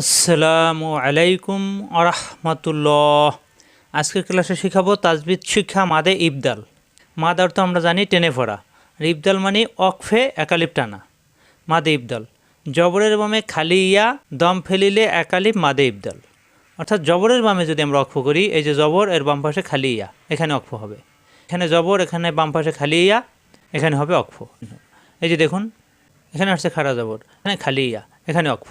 আসসালামু আলাইকুম আরহামতুল্লাহ। আজকের ক্লাসে শিখাবো তাজবিদ শিক্ষা মাদে ইবদাল। মাদ অর্থ আমরা জানি টেনে আর ইবদাল মানে অকফে একালিপ টানা। মাদে ইবদাল। জবরের বামে খালি ইয়া, দম ফেলিলে একালিপ মাদে ইবদাল। অর্থাৎ জবরের বামে যদি আমরা অক্ষ করি, এই যে জবর, এর বাম পাশে খালি ইয়া, এখানে অক্ষ হবে। এখানে জবর, এখানে বাম পাশে খালি ইয়া, এখানে হবে অক্ষ এই যে দেখুন, এখানে আসছে খাড়া জবর, এখানে খালি ইয়া, এখানে অক্ষ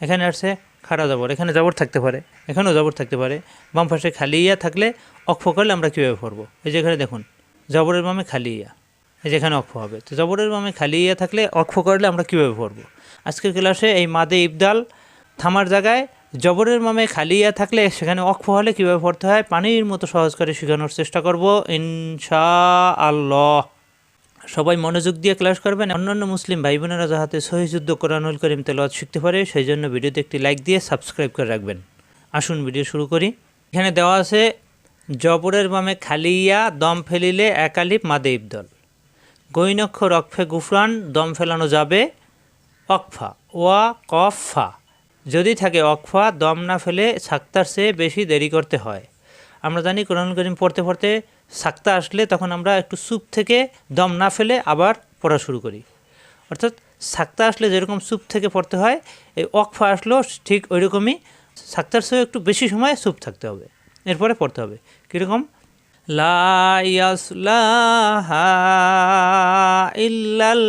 এখানে আসছে খাড়া জবর, এখানে জবর থাকতে পারে, এখানেও জবর থাকতে পারে। বাম পাশে খালি ইয়া থাকলে অক্ষ করলে আমরা কীভাবে পড়ব এই যে এখানে দেখুন, জবরের বামে খালি ইয়া, এই যে এখানে অক্ষ হবে। তো জবরের বামে খালি ইয়া থাকলে অক্ষ করলে আমরা কীভাবে পড়ব আজকের ক্লাসে এই মাদে ইবদাল থামার জায়গায় জবরের মামে খালি ইয়া থাকলে সেখানে অক্ষ হলে কীভাবে পড়তে হয়? পানির মতো সহজ করে শেখানোর চেষ্টা করব ইনশা আল্লাহ সবাই মনোযোগ দিয়ে ক্লাস করবেন। অন্যান্য মুসলিম ভাই বোনেরা যাহাতে সহিযুদ্ধ কোরআনুল করিম তেলাওয়াত শিখতে পারে সেই জন্য ভিডিওতে একটি লাইক দিয়ে সাবস্ক্রাইব করে রাখবেন। আসুন ভিডিও শুরু করি। এখানে দেওয়া আছে, জবরের বামে খালিয়া, দম ফেলিলে একালিপ মাদে ইবদল। গৈনক্ষর অক্ষে গুফরান, দম ফেলানো যাবে অকফা, ওয়া কফা। যদি থাকে অকফা, দম না ফেলে সাক্তার চেয়ে বেশি দেরি করতে হয়। আমরা জানি কোরআন করিম পড়তে পড়তে সাক্তা আসলে তখন আমরা একটু সুপ থেকে দম না ফেলে আবার পড়া শুরু করি। অর্থাৎ সাক্তা আসলে যেরকম সুপ থেকে পড়তে হয়, এই অকফা আসলেও ঠিক ওই রকমই সাক্তার চেয়েও একটু বেশি সময় সুপ থাকতে হবে, এরপরে পড়তে হবে। কীরকম? লা ইয়াসলাহা ইল্লাল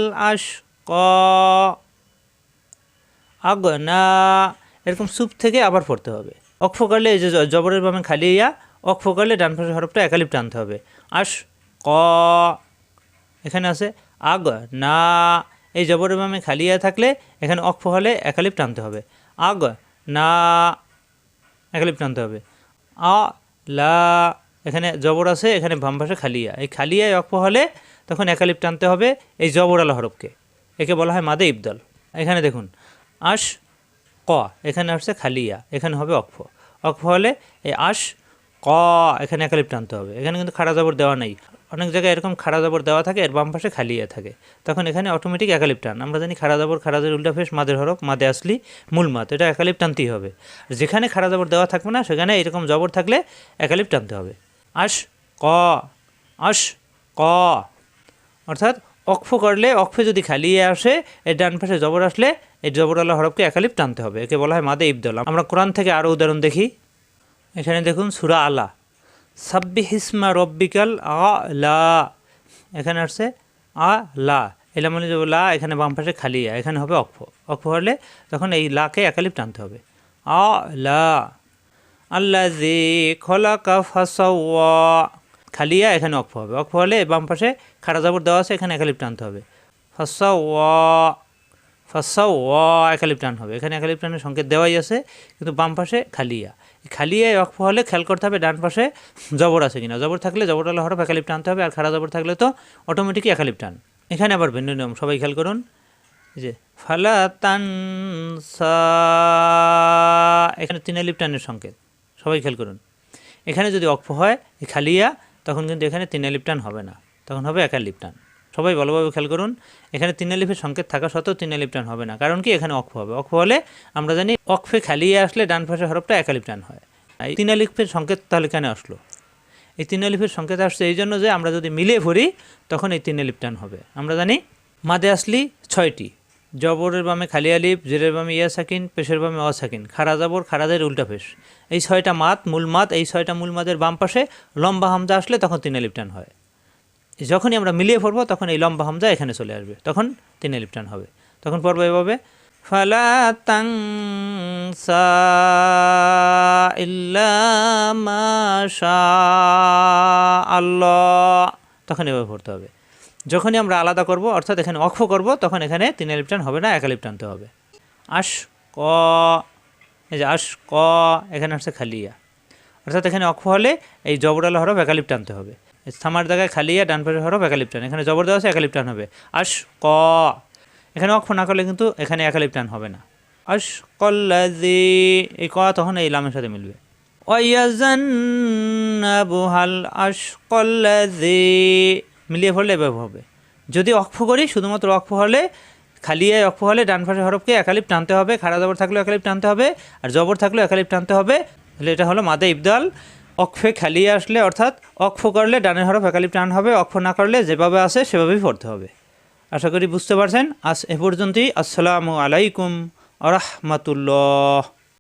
আগনা। এরকম সুপ থেকে আবার পড়তে হবে। অক্ষ করলে এই যে জবরের বামে খালি ইয়া অক্ষ করলে ডান পাশের হরফটা একালিপ টানতে হবে। আশ ক, এখানে আছে, আগ, না, এই জবরের বামে খালি ইয়া থাকলে এখানে অক্ষ হলে একালিপ টানতে হবে। আগ, না একালিপ টানতে হবে। আ, লা, এখানে জবর আছে, এখানে বাম পাশে খালিয়া এই খালিয়ায় অক্ষ হলে তখন একালিপ টানতে হবে এই জবর আলা হরফকে। একে বলা হয় মাদে ইবদল। এখানে দেখুন আশ ক, এখানে আসছে খালিয়া এখানে হবে অক্ষ। অক্ষ হলে এই আশ ক, এখানে একালিপ টানতে হবে। এখানে কিন্তু খাড়া জবর দেওয়া নেই। অনেক জায়গায় এরকম খাড়া জবর দেওয়া থাকে, এর বাম পাশে খালিয়া থাকে। তখন এখানে অটোমেটিক একালিপ টান আমরা জানি খাড়া জবর খাড়া জবর, উল্টা ফেস মাদের হরফ, মাদে আসলি, মূল মাত এটা একালিপ টানতেই হবে। যেখানে খাড়া জবর দেওয়া থাকবে না, সেখানে এরকম জবর থাকলে একালিপ টানতে হবে। আশ ক আশ ক। অর্থাৎ অক্ষ করলে অক্ষে যদি খালিয়ে আসে, এর ডান পাশে জবর আসলে এই জবরওয়ালা হরফকে একালিপ টানতে হবে। একে বলা হয় মাদে ইবদল। আমরা কোরআন থেকে আরও উদাহরণ দেখি। এখানে দেখুন সুরা আলা। সাব্বি হিসমা রব্বিকাল আ লা এখানে আসছে আ লা এলা যে লা এখানে বাম পাশে খালিয়া এখানে হবে অক্ষ। অক্ষ হলে তখন এই লাকে একালিপ টানতে হবে। আ লা আল্লাহ জি খোলাকা ফাসাওয়া। খালিয়া এখানে অক্ষ হবে। অক্ষ হলে বাম পাশে খাড়া জাবর দেওয়া আছে, এখানে একালিপ টানতে হবে। ফাসাওয়া। ফাসাওয়া একালিপ টান হবে। এখানে একালিপ টানের সংকেত দেওয়াই আছে, কিন্তু বাম পাশে খালিয়া। খালিয়ায় অক্ষ হলে খেয়াল করতে হবে ডান পাশে জবর আছে কিনা। জবর থাকলে জবরওয়ালা হরফ একালিপ টানতে হবে, আর খাড়া জবর থাকলে তো অটোমেটিকই একালিপ টান এখানে আবার ভিন্ন নিয়ম, সবাই খেয়াল করুন। যে, ফালা তানসা এখানে তিন আলিপ টানের সংকেত, সবাই খেয়াল করুন। এখানে যদি অক্ষ হয় খালিয়া, তখন কিন্তু এখানে তিন আলিপ হবে না, তখন হবে এক আলিপ টান সবাই ভালোভাবে খেয়াল করুন। এখানে তিন আলিফের সংকেত থাকা সত্ত্বেও তিন আলিপ টান হবে না। কারণ কি? এখানে অক্ষ হবে। অক্ষ হলে আমরা জানি অক্ষে খালিয়ে আসলে ডান পাশের হরফটা এক আলিপ টান হয়। এই তিন আলিফের সংকেত তাহলে কেন আসলো? এই তিন আলিফের সংকেত আসছে এই জন্য যে আমরা যদি মিলিয়ে পড়ি তখন এই তিন আলিপ টান হবে। আমরা জানি মাদে আসলি ছয়টি। জবরের বামে খালি আলিফ জেরের বামে ইয়া সাকিন, পেশের বামে অ সাকিন। খারা জবর খারাদের উল্টা পেশ। এই ছয়টা মাত মূল মাত এই ছয়টা মূল মাদের বাম পাশে লম্বা হামজা আসলে তখন তিন আলিপ টান হয়। যখনই আমরা মিলিয়ে পড়ব, তখন এই লম্বা হামজা এখানে চলে আসবে। তখন তিন আলিপ টান হবে। তখন পড়ব এভাবে, ফালা তাং আল্লাহ তখন এভাবে পড়তে হবে। যখনই আমরা আলাদা করব, অর্থাৎ এখানে অক্ষ করব, তখন এখানে তিন আলিপ টান হবে না, এক আলিপ টানতে হবে। আশ ক এই যে আশ ক এখানে আসছে খালিয়া। অর্থাৎ এখানে অক্ষ হলে এই জবরালা হরফ একালিপ টানতে হবে। থামার জায়গায় খালিয়া ডান পাশের হরফ একালিপ টান। এখানে জবর দেওয়া আছে একালিপ টান হবে। আশ ক। এখানে অক্ষ না করলে কিন্তু এখানে একালিপ টান হবে না। আশ কল্লাজি এই ক তখন এই লামের সাথে মিলবে। ওয়াজান্নাবুহাল আশ কল্লাজি মিলিয়ে পড়লে এভাবে হবে। যদি অক্ষ করি, শুধুমাত্র অক্ষ হলে খালিয়ায় অক্ষ হলে ডান পাশের হরফকে একালিপ টানতে হবে, খাড়া জবর থাকলেও একালিপ টানতে হবে, আর জবর থাকলেও একালিপ টানতে হবে, তাহলে এটা হলো মাদে ইবদাল। অক্ষে খালিয়ে আসলে, অর্থাৎ অক্ষ করলে ডানের হরফ একালিপ টান হবে অক্ষ না করলে যেভাবে আসে সেভাবেই পড়তে হবে। আশা করি বুঝতে পারছেন। আজ এ পর্যন্তই। আসসালামু আলাইকুম রহমতুল্লাহ।